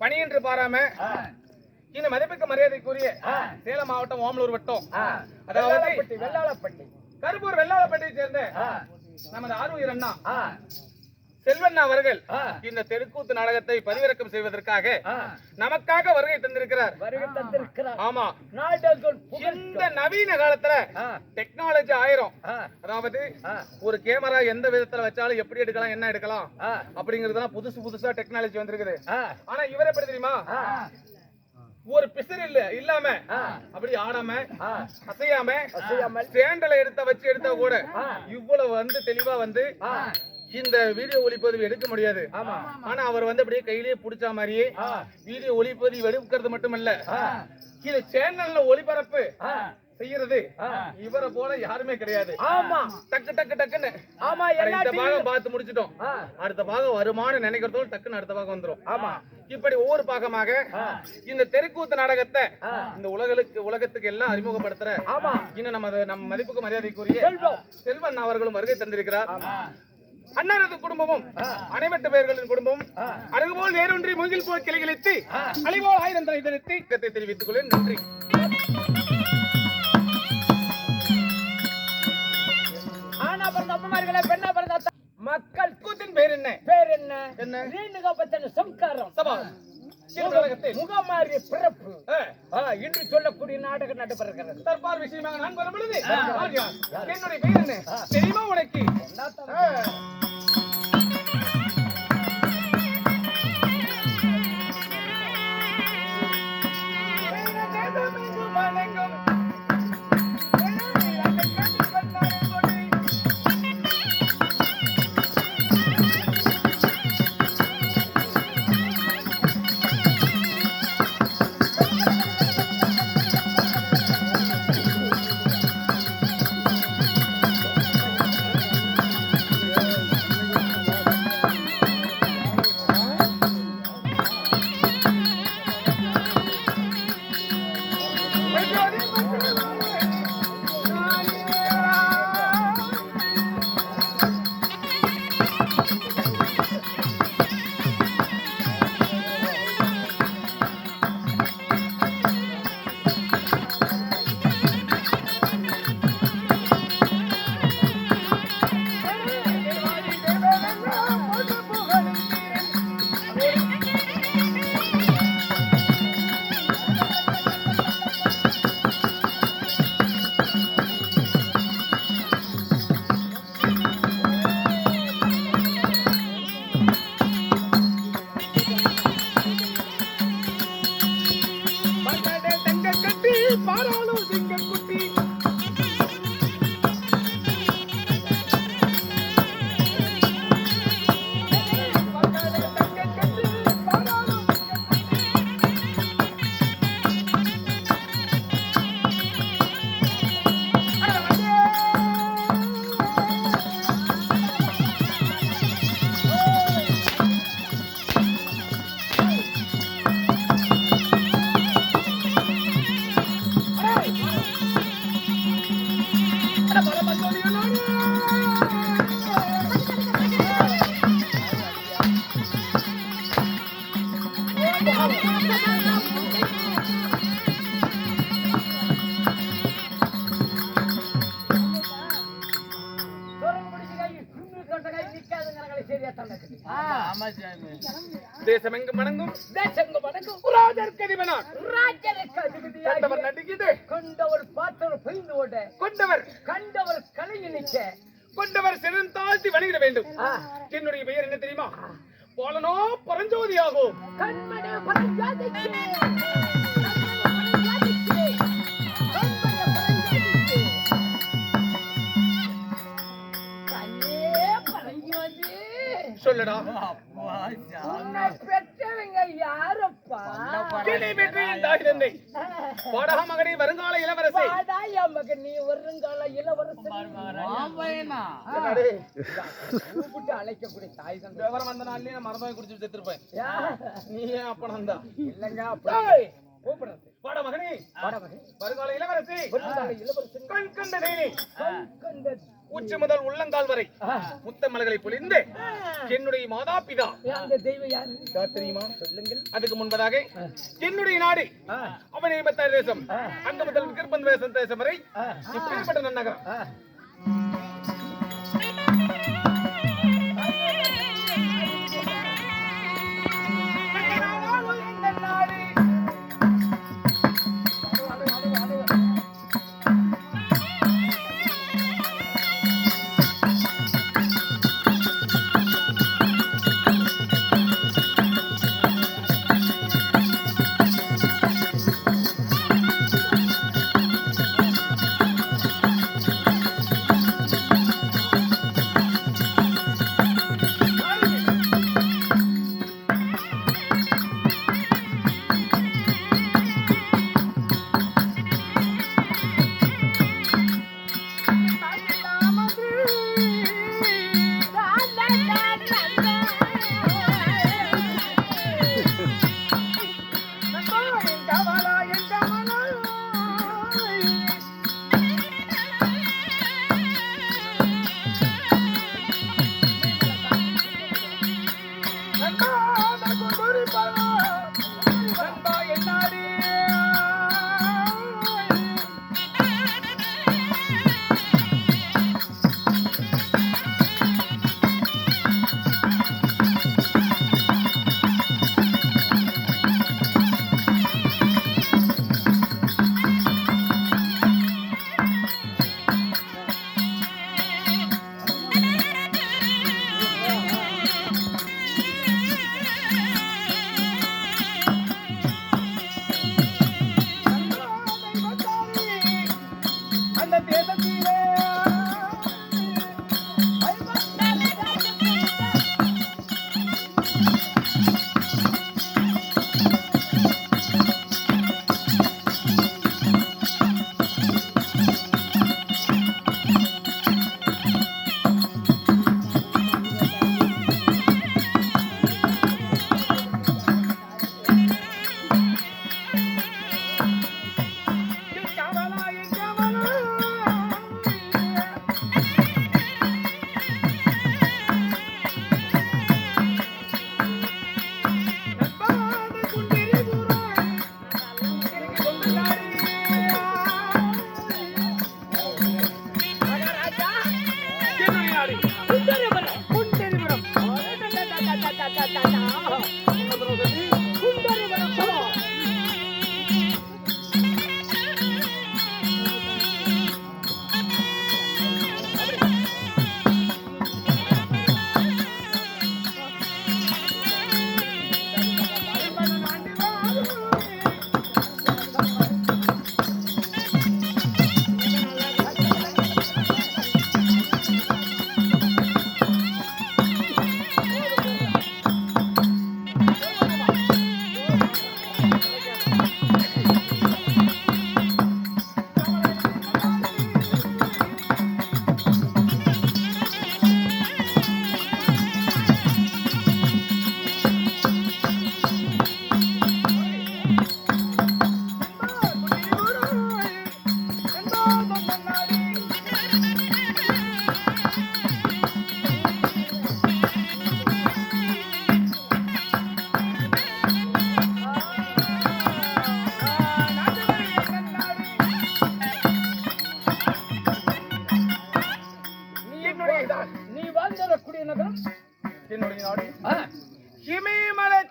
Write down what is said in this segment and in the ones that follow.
பணி என்று பாராம இந்த மதிப்புக்கு மரியாதைக்குரிய சேலம் மாவட்டம் ஓமலூர் வட்டம். அதாவது வெள்ளாளப்பட்டி கருப்பூர் வெள்ளாளப்பட்டியை சேர்ந்த நமது ஆர்வீர் அண்ணா செல்வண்ணா அவர்கள் இந்த தெருக்கூத்து நாடகத்தை பதிவிறக்கம் செய்வதற்காக நமக்காக வருகை தந்திருக்கிறார். வருகை தந்திருக்கிறார். ஆமா. இந்த நவீன காலத்துல டெக்னாலஜி ஆயிரம். அதாவது ஒரு கேமரா எந்த விதத்துல வச்சாலும் எப்படி எடுக்கலாம் என்ன எடுக்கலாம் அப்படிங்கறதெல்லாம் புதுசு புதுசா டெக்னாலஜி வந்திருக்குது. ஆனா இவரை எப்படி தெரியுமா? ஒரு பிசர் இல்ல இல்லாம அப்படி ஆடாம அசையாம. சேண்டலை எடுத்த வச்சு எடுத்தா கூட இவ்வளவு வந்து தெளிவா வந்து இந்த வீடியோ ஒளிப்பதிவு எடுக்க முடியாது. ஆனா அவர் வந்து அப்படியே கையிலேயே புடிச்ச மாதிரியே வீடியோ ஒளிப்பதிவு எடுக்கிறது மட்டுமல்ல. இது சேனல்ல ஒளிபரப்பு செய்யறது இவரை போல யாருமே கிடையாது. ஆமா. டக்கு டக்கு டக்குன்னு. ஆமா அட, எல்லா இந்த TV பாகம் பார்த்து முடிச்சிட்டோம். அடுத்த பாகம் வருமானு நினைக்கிறதோடு டக்குன்னு அடுத்த பாகம் வந்துரும். ஆமா. இப்படி ஒவ்வொரு பாகமாக இந்த தெருக்கூத்து நாடகத்தை இந்த உலகளுக்கு உலகத்துக்கு எல்லாம் அறிமுகப்படுத்துற ஆமா. இன்னும் நம்ம நம்ம மதிப்புக்கு மரியாதைக்குரிய செல்வன் அவர்களும் வருகை தந்திருக்கிறார். அன்னாரது குடும்பமும் அனைவட்டு பெயர்களின் குடும்பமும் அருகுபோல் வேறொன்றி முகில் போல் கிளைகளித்து அலைபோல் ஆயிரம் தலை கத்தை தெரிவித்துக் கொள்வேன் நன்றி. ஆனா பிறந்த அம்மமார்களே பெண்ணா பிறந்த மக்கள் கூத்தின் பெயர் என்ன? பேர் என்ன? என்ன? ரீணுகா பத்தின சம்காரம் சபா. முகமாரி பிறப்பு இன்று சொல்லக்கூடிய நாடகம் நடைபெறுகிறது தற்பார் விஷயமாக நான் வரும் பொழுது என்னுடைய பெயர் என்ன தெரியுமா உனக்கு ஆ. தேசமெங்கும் வணங்கும் ராஜர் கதிபனார் கண்டவர் பார்த்தவர் புரிந்து ஓட கொண்டவர். கண்டவர் நிற்க. கொண்டவர் சிறம் தாழ்த்தி வணங்கிட வேண்டும். என்னுடைய பெயர் என்ன தெரியுமா? போலனோ பரஞ்சோதியாகும். கண்மணி பரஞ்சாதிக்கு. சொல்லடா. பெற்றவங்க யாரப்பா? கிளி வெற்றியின் தாய் தந்தை பாடக மகனே வருங்கால இளவரசி. வாடாயா மகன் நீ வருங்கால இளவரசன். என்னடே, கூப்பிட்டு அழைக்கக்கூடிய தாய் தந்தை. விவரம் வந்த நாள்லயே நான் மறந்து குடிச்சு செத்துருப்பேன். நீ ஏன் அப்பனம் தான் இல்லைங்க அப்படி கூப்பிடுறது பாட மகனே. வாடா மகன். வருங்கால இளவரசி. வருங்கால கண் கண் கண்ட உச்சி முதல் உள்ளங்கால் வரை. முத்தமலர்களை பொழிந்து என்னுடைய மாதா பிதா தெரியுமா சொல்லுங்கள். அதுக்கு முன்பதாக என்னுடைய நாடு. அவனை மத்த தேசம். அங்க முதல் தேசம் தேசம் வரை இப்பேற்பட்ட நன்னகரம்.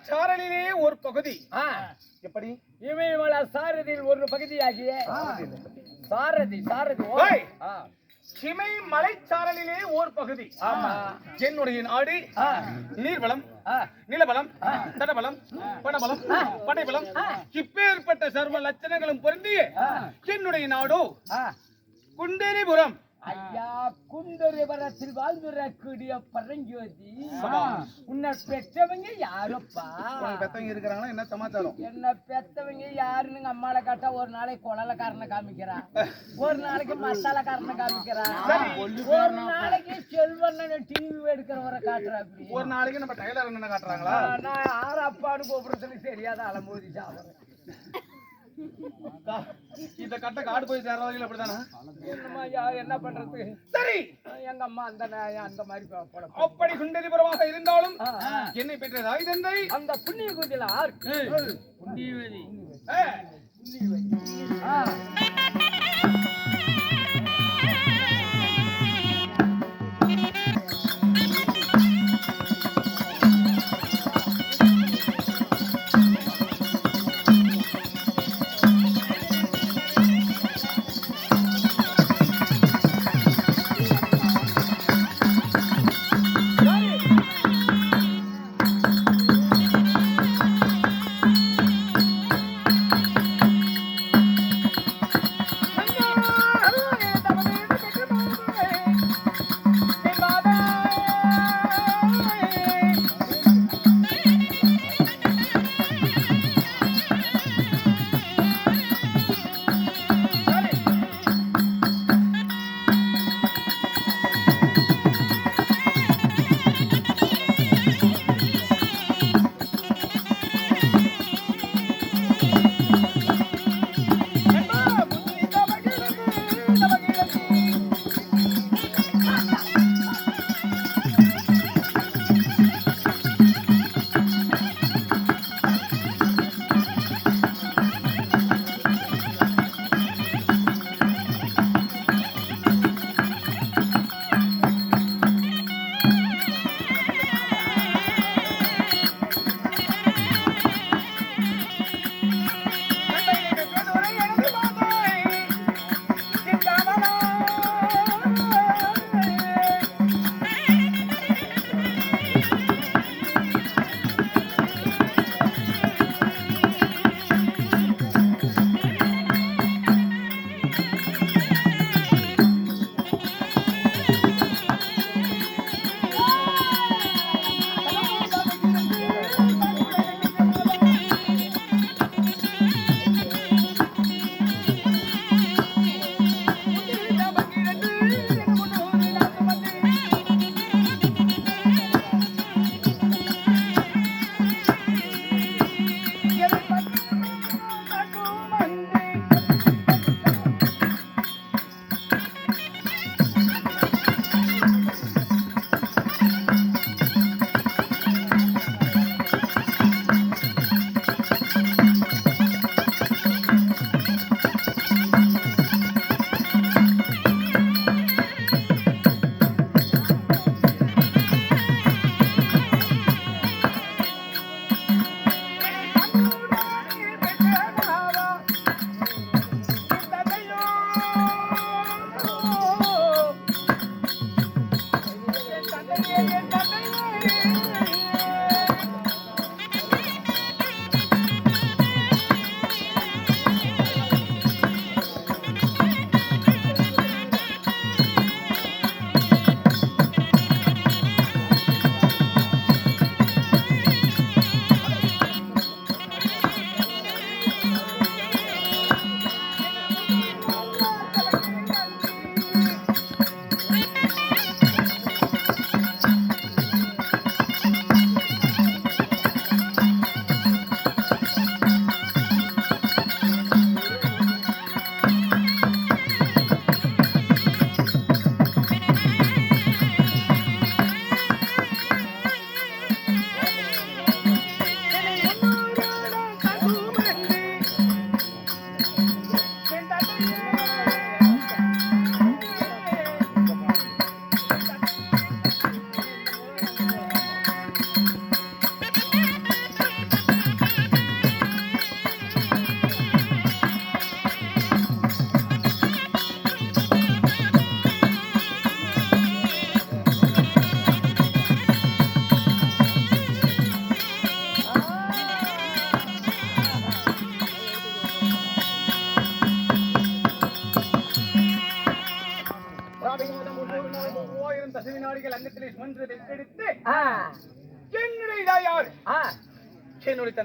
சாரலிலே ஒரு பகுதி. எப்படி? இமயமலை சாரதியில் ஒரு பகுதியாகிய சாரதி. சாரதி ஓ. ஓய். ஆ, இமயமலை சாரலிலே ஒரு பகுதி. ஆமா. என்னுடைய நாடு நீர்வளம். நிலபலம் தடபலம் பணபலம் படைபலம் இப்பேற்பட்ட சர்வ லட்சணங்களும் பொருந்திய. என்னுடைய நாடோ. குண்டேரிபுரம் ஐயா குண்டரிவரத்தில் வாழ்ந்துடக்கூடிய பரஞ்சோதி. உன்னை பெற்றவங்க யாருப்பா? பெத்தவங்க இருக்கிறாங்களா என்ன சமாச்சாரம்? என்ன பெத்தவங்க யாருன்னு அம்மாளை காட்டா ஒரு நாளைக்கு குழலக்காரனை காமிக்கிறா. ஒரு நாளைக்கு மசாலாக்காரனை காமிக்கிறா. ஒரு நாளைக்கு செல்வண்ணனை டிவி எடுக்கிறவரை காட்டுறா ஒரு நாளைக்கு நம்ம டைலர் என்ன காட்டுறாங்களா? நான் யார் அப்பான்னு கூப்பிடுறதுன்னு தெரியாத அலமோதி சாப்பிடுறேன் இந்த கட்டை காடு போய் சேர்ற வகையில் அப்படிதானா என்ன பண்றது? சரி. எங்க அம்மா அந்த அந்த மாதிரி அப்படி சுண்டரிபுரமாக இருந்தாலும். என்னை பெற்ற தாய் தந்தை அந்த புண்ணிய குந்தில ஆர்க்கு ஏ, ஆ.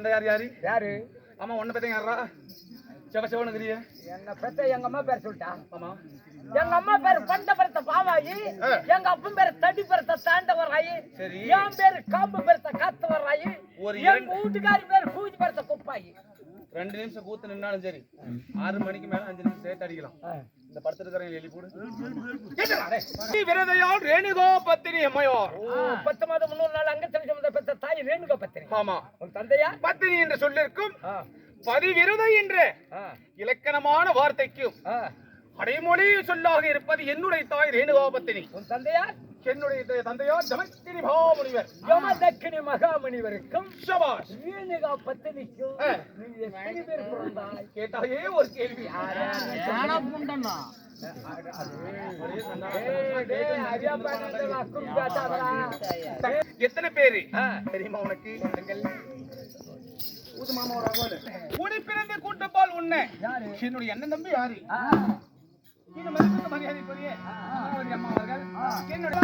என்னுடைய தந்தையார் யாரு? யாரு? ஆமா ஒன்ன பத்தி யாரா செவ செவனுங்கிறிய என்ன பெத்த எங்க அம்மா பேர் சொல்லிட்டா? ஆமா. எங்க அம்மா பேர் பண்ட பரத்த பாவாயி. எங்க அப்பன் பேர் தடி பரத்த தாண்டவராயி சரி. என் பேர் காம்பு பரத்த காத்தவராயி ஒரு எங்க வீட்டுக்காரி பேர் கூஜி பரத்த குப்பாயி. ரெண்டு நிமிஷம் கூத்து நின்னாலும் சரி. ஆறு மணிக்கு மேல அஞ்சு நிமிஷம் சேர்த்து அடிக்கலாம். இந்த படுத்திருக்கிறவங்க எழுதி போடு. விரதையால் ரேணுகோ பத்தினி அம்மையோர் ஓ, பத்து மாதம் முன்னூறு நாள் அங்கத்தில் சுமந்த பெற்ற தாய் ரேணுகா பத்தினி ஆமா. உன் தந்தையா? பத்தினி என்று சொல்லிருக்கும். ஆ, பதிவிரதை என்ற இலக்கணமான வார்த்தைக்கும் ஆ. அடைமொழி சொல்லாக இருப்பது என்னுடைய தாய் ரேணுகா பத்தினி உன் தந்தையா? என்னுடைய தந்தையார் ஜமக்கினி மகாமுனிவர் யமதக்கினி மகாமணிவருக்கும் சபாஷ். ரேணுகா பத்தினிக்கும் எத்தனை பேர் பிறந்தாய்? கேட்டாயே ஒரு கேள்வி. பேசாதடா. எத்தனை பேரு. தெரியுமா உனக்கு? கூடி பிறந்து கூட்டப்பால் உன்ன. யாரு? என்னுடைய அண்ணன் தம்பி யாரு? மரியாதைக்குரிய அம்மா அவர்கள். என்னுடைய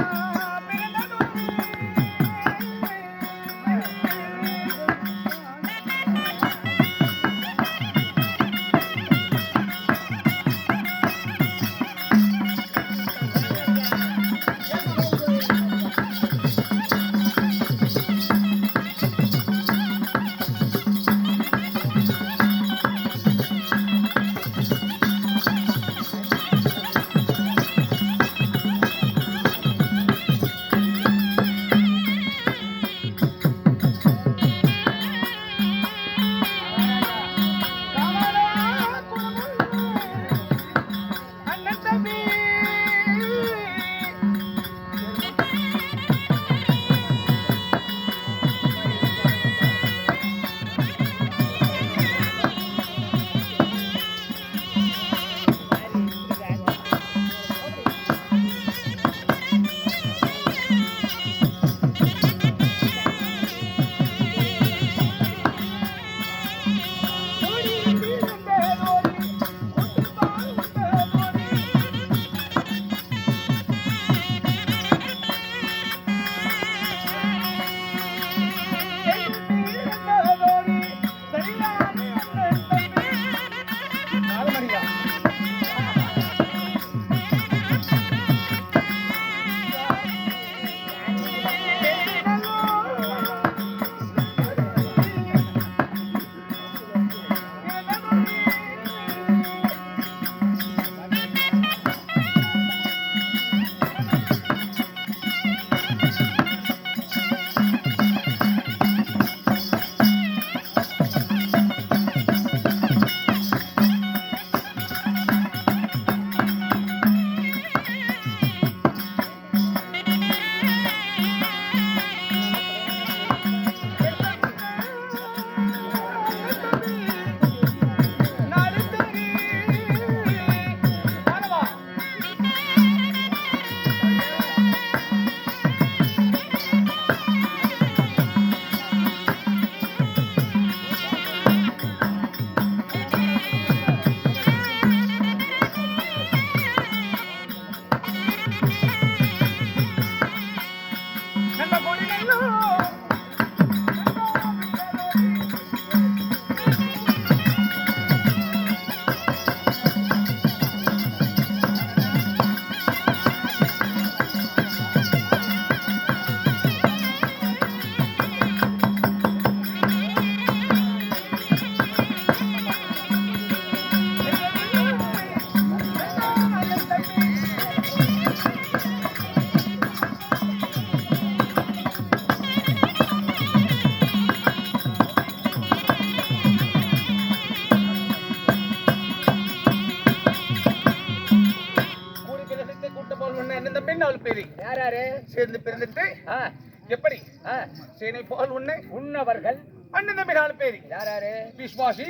சேனை பால் உன்னை உன்னவர்கள் அண்ணன் தம்பி நாலு பேரு யார் யாரு விஸ்வாசி.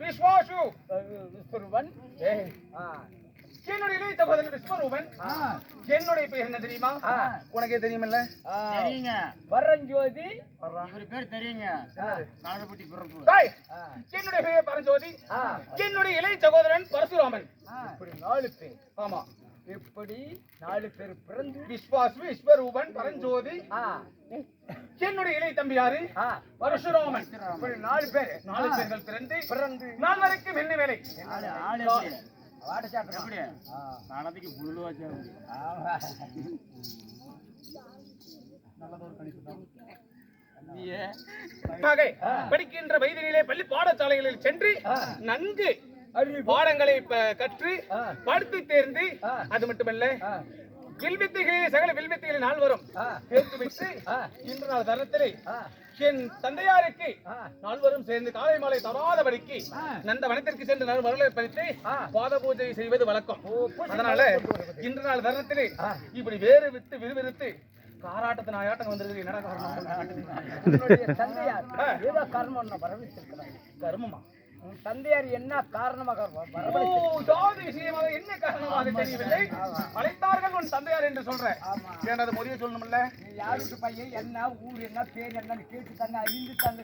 விஸ்வாசு விஸ்வரூபன். என்னுடைய இளைய சகோதரன் விஸ்வரூபன். ஆ, என்னுடைய பேர் என்ன தெரியுமா? உனக்கே தெரியுமில்ல? வரஞ்சோதி இவர் பேர் தெரியுங்க. பிறப்பு. என்னுடைய பெயர் பரஞ்சோதி. என்னுடைய இளைய சகோதரன் பரசுராமன். இப்படி நாலு பேர். ஆமா. இப்படி நாலு பேர் பிறந்து? விஸ்வாஸ் விஸ்வரூபன் பரஞ்சோதி. ஆ, என்னுடைய இளைய தம்பி யாரு? பரசுராமன். இப்படி நாலு பேர். நாலு பேர்கள் பிறந்து பிறந்து. நாள் வரைக்கும் என்ன வேலை புல்லு வச்சா ஆமா ஆக, படிக்கின்ற வயதினிலே பள்ளி பாடசாலைகளில் சென்று நன்கு பாடங்களை கற்று படித்து தேர்ந்து அது மட்டுமல்ல வில்வித்தைகளே சகல வில்வித்தைகளில் நாள் வரும். இன்று நாள் தரத்திலே என் தந்தையாருக்கு நால்வரும் சேர்ந்து காலை மாலை தவறாதபடிக்கு நந்த வனத்திற்கு சென்று நல் மருளை பறித்து பாத பூஜை செய்வது வழக்கம். அதனால இன்று நாள் தருணத்திலே இப்படி வேறு விட்டு விறுவிறுத்து காராட்டத்து நாயாட்டம் வந்திருக்கு என்னடா காரணம்? கர்மம் கர்மமா? உன் தந்தையார் என்ன காரணமாக என்ன காரணமாக தெரியவில்லை? அழைத்தார்கள் உன் தந்தையார் என்று சொல்றேன் அது மொழியை சொல்லணும்ல? யாருக்கு பையன் என்ன ஊர் என்ன பேர் என்னன்னு கேட்டு தங்க அறிந்து தங்க.